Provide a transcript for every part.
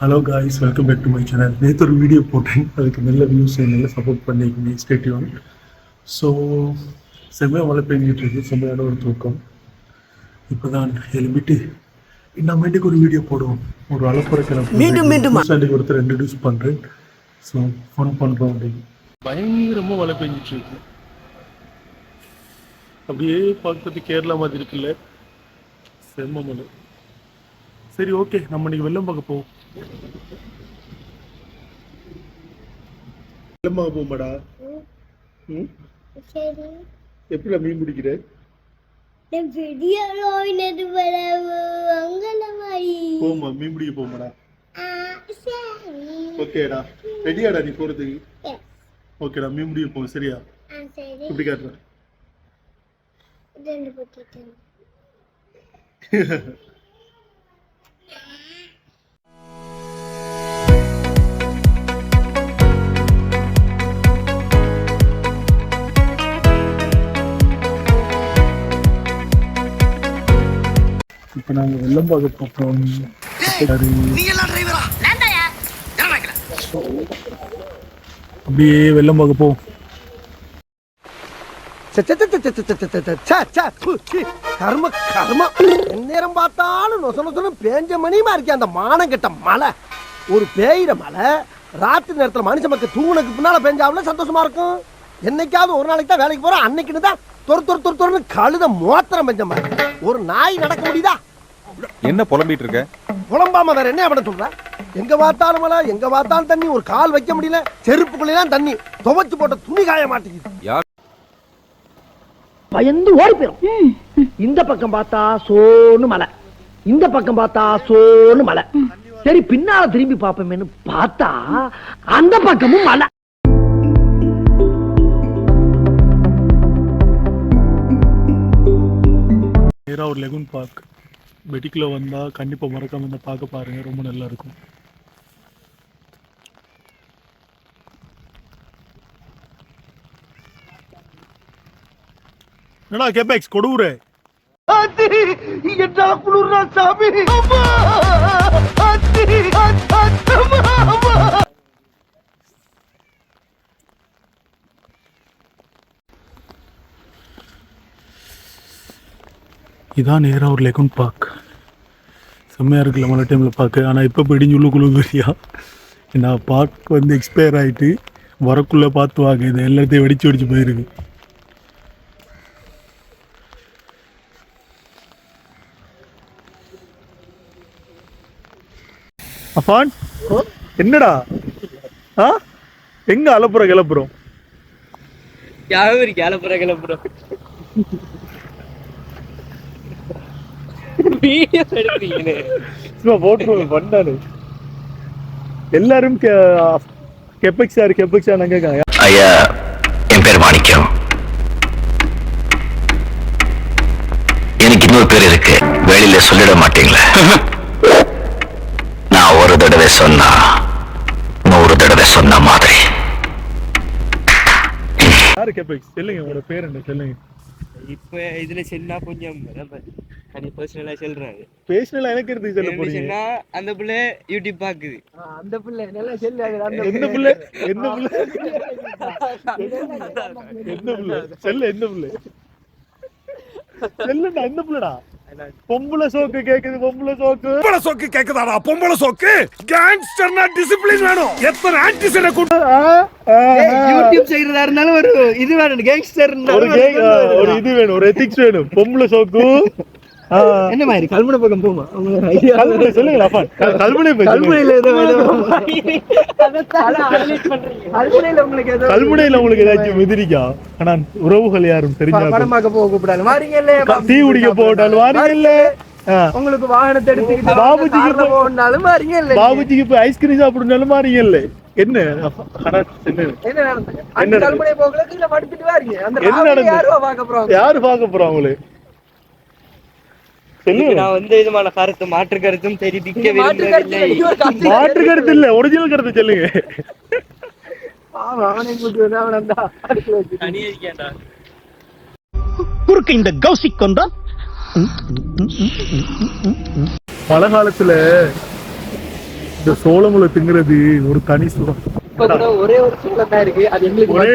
Hello guys welcome back to my channel நேற்று ஒரு video போட்டேன். அதுக்கு நல்ல வியூஸ் நல்ல சப்போர்ட் பண்ணிக்கங்க ஸ்டேட்டிவன் ஸோ செம்மையாக மழை பெஞ்சிட்டு இருக்கு. செம்மையான ஒரு தூக்கம். இப்போ தான் எழுப்பிட்டு இன்னமேட்டுக்கு ஒரு வீடியோ போடுவோம். ஒரு அலப்புற கிளம்பு மீண்டும் மீண்டும். ஒருத்தர் இன்ட்ரடியூஸ் பண்ணுறேன் ஸோ ஃபன் பண்ணுறோம் அப்படின்னு. பயங்கரமாக மழை பெஞ்சிட்டு இருக்கு. அப்படியே பார்க்கறது கேரளா மாதிரி இருக்குல்ல. செம்ம மழை. சரி ஓகே நம்ம இன்னைக்கு வெள்ளம் பார்க்க போவோம். வெள்ளம் பார்க்க போமாடா ம்? சரி. எப்படி மீன் பிடிக்கிற? போமா மீன் பிடிக்க போமாடா ஓகேடா. ரெடியாடா நீ போறதுக்கு? Yes. ஓகேடா மீன் பிடிக்க போவோம். சரியா? எப்படி காட்டுறேன். இப்போ நாங்கள் வெள்ளம் பார்க்க போகிறோம் அப்படியே வெள்ளம் பார்க்க போவோம் கர்ம கர்ம நேரம் பார்த்தாலும் நொச நொசன பேஞ்ச மணியுமா இருக்கே அந்த மானங்கிட்ட மலை ஒரு பேயிட மலை ராத்திரி நேரத்தில் மனுஷ மக்கள் தூங்குனதுக்கு பின்னால் பெஞ்சாவில் சந்தோஷமா இருக்கும் என்னைக்காவது ஒரு நாளைக்கு தான் வேலைக்கு போகிறோம் அன்னைக்குன்னு தான் தொறு தொறு தொறு கழுத மோத்திரம் பெஞ்ச மாதிரி ஒரு நாய் நடக்க முடியுதா என்ன புலம்பிட்டு இருக்க? புலம்பாம வேற என்ன பண்ண சொல்ற? எங்க பார்த்தாலும் மழை எங்க பார்த்தாலும் தண்ணி ஒரு கால் வைக்க முடியல செருப்புக்குள்ளேதான் தண்ணி துவைச்சு போட்ட துணி காய மாட்டேங்குது. யார்? பயந்து ஓடி போயிரும். இந்த பக்கம் பார்த்தா சோன்னு மலை. இந்த பக்கம் பார்த்தா சோன்னு மலை. சரி பின்னால திரும்பி பாப்போமேன்னு பார்த்தா அந்த பக்கமும் மலை. ஒரு லெகுன் பார்க். வெடிக்கில் வந்தால் கண்டிப்பாக மறக்காம இந்த பார்க்க பாருங்கள் ரொம்ப நல்லா இருக்கும் என்னடா கேபேக்ஸ் கொடுவுரு என்ன குளிர்னா சாமி. இதான் நேராக ஒரு லெகன் பார்க் செம்மையாக இருக்குல்ல மழை டைமில் பார்க்க. ஆனால் இப்போ பிடிஞ்சு உள்ளுக்குள்ள தெரியா நான் பார்க் வந்து எக்ஸ்பயர் ஆகிட்டு வரக்குள்ளே பார்த்து வாங்க. இது எல்லாத்தையும் வெடிச்சு வெடிச்சு போயிருக்கு. அஃபான் என்னடா? ஆ? எங்கே அலப்புற கிளப்புறோம்? யாரும் கிளப்புற கிளப்புறோம். வீடியோ எடுக்கிறீங்க சும்மா போட்டுருவோம் பண்ணாரு எல்லாரும் கெப்பெக்ஸா இருக்கு கெப்பெக்ஸா நாங்க கேட்காங்க. ஐயா என் பேர் மாணிக்கம். எனக்கு இன்னொரு பேர் இருக்கு. வெளியில சொல்லிட மாட்டீங்களே. நான் ஒரு தடவை சொன்னா நூறு தடவை சொன்ன மாதிரி. யாரு கெப்பெக்ஸ் சொல்லுங்க உங்களோட பேர் என்ன சொல்லுங்க. இப்ப இதுல சொன்னா கொஞ்சம் தனி பர்சனலா சொல்றாங்க பேசினல எனக்கு இருந்து சொல்ல போறீங்க? அந்த பிள்ளை யூடியூப் பாக்குது. அந்த பிள்ளை நல்லா செல்லாது என்ன புள்ள. என்ன புள்ள? என்ன புள்ள? செல்ல என்ன புள்ள? செல்லுடா என்ன புள்ளடா? பொம்பளை சோக்கு கேக்குது பொம்பளை சோக்கு. பொம்பளை சோக்கு கேக்குதாடா? பொம்பளை சோக்கு? கேங்ஸ்டர்னா டிசிப்ளின் வேணும். எத்தனை ஆன்டிசனை கொண்டு யூடியூப் செய்யறதா இருந்தாலும் ஒரு இது வேணும். கேங்ஸ்டர் ஒரு இது வேணும். ஒரு எத்திக்ஸ் வேணும். பொம்பளை சோக்கு. என்ன மாதிரி? கல்முனை பக்கம் போமா? சொல்லுங்க அப்பான் கல்முனை கல்முனையில ஏதாச்சும் எதிரிக்கா ஆனா உறவுகள் யாரும் தெரிஞ்சா படம் பார்க்க தீ குடிக்க போட்டாலும் வாரீங்க இல்ல உங்களுக்கு வாகனத்தை எடுத்துக்கிட்டு பாபுஜிக்கு போனாலும் மாறீங்க இல்ல பாபுஜிக்கு ஐஸ்கிரீம் சாப்பிடுனாலும் மாறீங்க இல்ல என்ன என்ன நடந்தது யாரு பாக்க போறோம் அவங்களுக்கு நான் வந்து விதமான கருத்து மாற்று கருத்தும் தெரிவிக்க மாற்று கருத்து இல்லை, ஒரிஜினல் கருத்து. சொல்லுங்க. குறுக்கு இந்த கௌசிக் கொண்டான் மழை காலத்துல இந்த சோளமுல திங்கிறது ஒரு தனி சுகம். ஒரே ஒரு சூழல் தான் இருக்கு. அது எங்களுக்கு ஒரே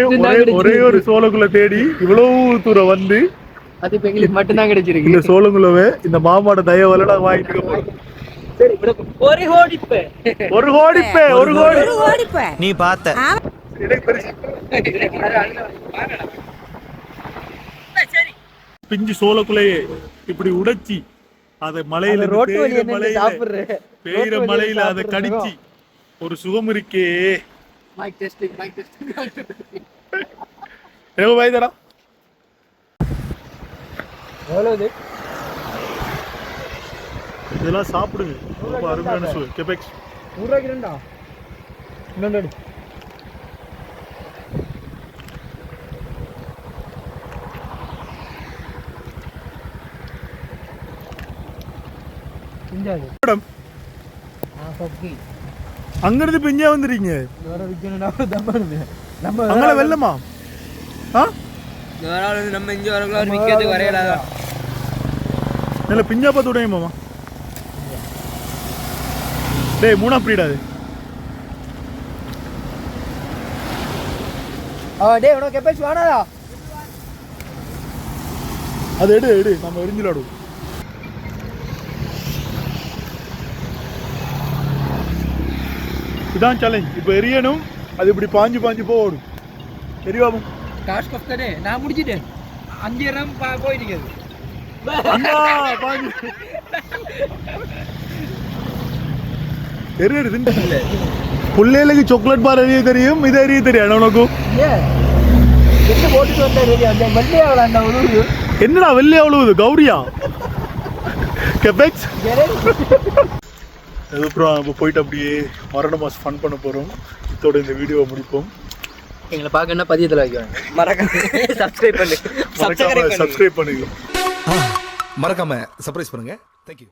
ஒரே ஒரே. சோளக்குள்ள தேடி இவ்வளவு தூரம் வந்து அது இப்ப எங்களுக்கு மட்டும்தான் கிடைச்சிருக்கு. இந்த சோளங்குலவே இந்த மாமாட தயவால நான் வாங்கிட்டு போறோம் ஒரு கோடிப்பு ஒரு கோடிப்பே ஒரு கோடி. நீ பார்த்த. பிஞ்சு சோளக்குள்ளையே இப்படி உடைச்சி அதை மலையில ரோட்டு மலையில. பெய்யுற மலையில அதை. கடிச்சு ஒரு சுகம் இருக்கே. மைக் டெஸ்டிங் மைக் டெஸ்டிங் எவ்வளவு இதெல்லாம் சாப்பிடுங்க. ரொம்ப அருமையான சுவை கெபெக்ஸ் நூறு ரூபாய்க்கு ரெண்டா இன்னொன்று மேடம். அங்கிருந்து பிஞ்சா வந்துருக்கீங்க வேற நம்ம அங்கே வெள்ளமா ஆ? வந்து நம்ம இங்கே வரக்குள்ள விற்கிறதுக்கு வரையலாதா? நல்ல பிஞ்சா பார்த்து விடையும் மாமா டேய் மூணா பிரீடா அது? ஆ டேய் உனக்கு எப்போ வேணாதா அது எடு எடு நம்ம எரிஞ்சு விளாடுவோம் இதான் சேலஞ்ச் இப்போ எரியணும் அது இப்படி பாஞ்சு பாஞ்சு போக ஓடும் எரிவாம காசு கொஸ்தனே நான் முடிச்சிட்டேன். அஞ்சு இடம் போயிட்டு இருக்குது அண்ணா பாஞ்சு எரி எடு திண்டு பிள்ளைகளுக்கு சாக்லேட் பார் எரிய தெரியும் இது எரிய தெரியும் உனக்கும்? என்னடா வெள்ளை அவ்வளவு கௌரியா? கெபெக்ஸ் அதுக்கப்புறம் நம்ம போயிட்டு அப்படியே மரண ஃபன் பண்ண போகிறோம் இதோட இந்த வீடியோவை முடிப்போம். எங்களை பார்க்கணும்னா பதியத்தில் வைக்கிறாங்க? மறக்காம சப்ஸ்கிரைப் பண்ணு. சப்ஸ்கிரைப் பண்ணுங்க மறக்காம சர்ப்ரைஸ் பண்ணுங்க. தேங்க்யூ